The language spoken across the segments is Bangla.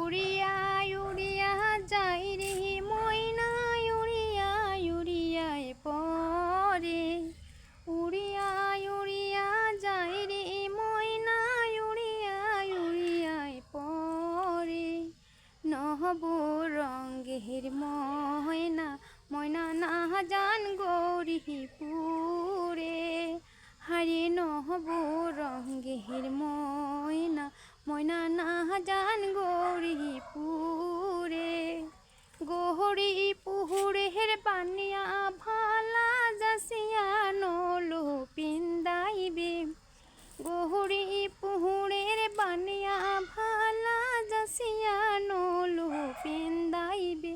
উড়িয়া উড়িয়া যাই রে ময়না, উড়িয়া, উড়িয়ায় পরে উড়িয়া উড়িয়া যাই রে ময়না, উড়িয়া, উড়িয়ায় পরে নহব রঙ্গের ময়না ময়না না জান গৌরী ময়না না জান গৌরী পুরে গোহরি পুহুরের বানিয়া ভালা জাসিয়া নলো পিন্দাইবে। গোহরি পুহুরের বানিয়া ভালা জাসিয়া নলো পিন্দাইবে।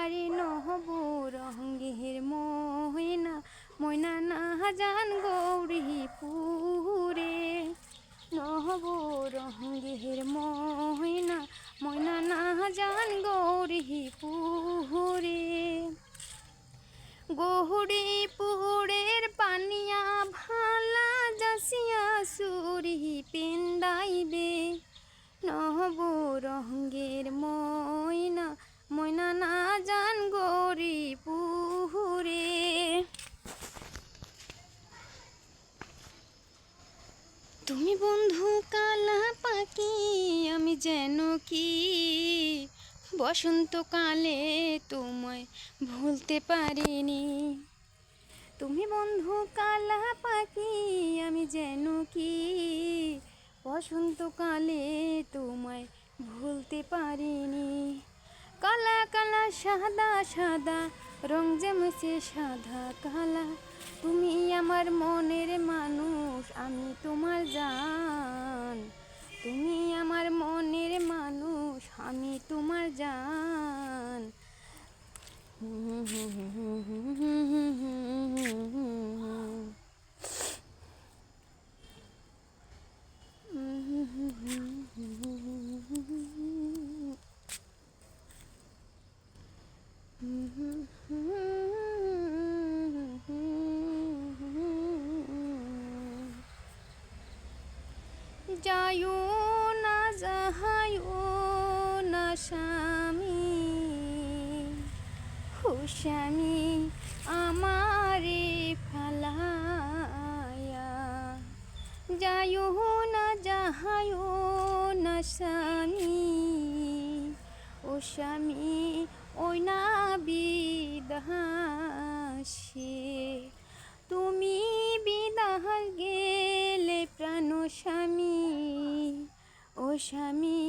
আরে নহব রঙ্গের ময়না ময়না না জান গৌরী পুরে নহব রঙ্গের ময়না ময়না না জান গৌরী পুরে গহুড়ি পুহুরের পানিয়া ভালা জাসিয়া সুরি পিন্দাইবে। নহব রঙ্গের ময়না ময়না না জান গৌরী পুহুরে তুমি বন্ধু কালা পাখি, আমি যেন কি? বসন্তকালে তোমায় ভুলতে পারিনি। তুমি বন্ধু কালা পাখি, আমি যেন কি? বসন্তকালে তোমায় ভুলতে পারিনি। কালা কালা, সাদা সাদা, রং জমেছে সাদা কালা। তুমি আমার মনের মানুষ আমি তোমার জান। যায়ও স্বামী হুস্বামী আমারে ফালায়া যায়ও না যাহায়ও না স্বামী ও স্বামী ওই না বিদাসে তুমি বিদাহ গেলে প্রাণ স্বামী ও স্বামী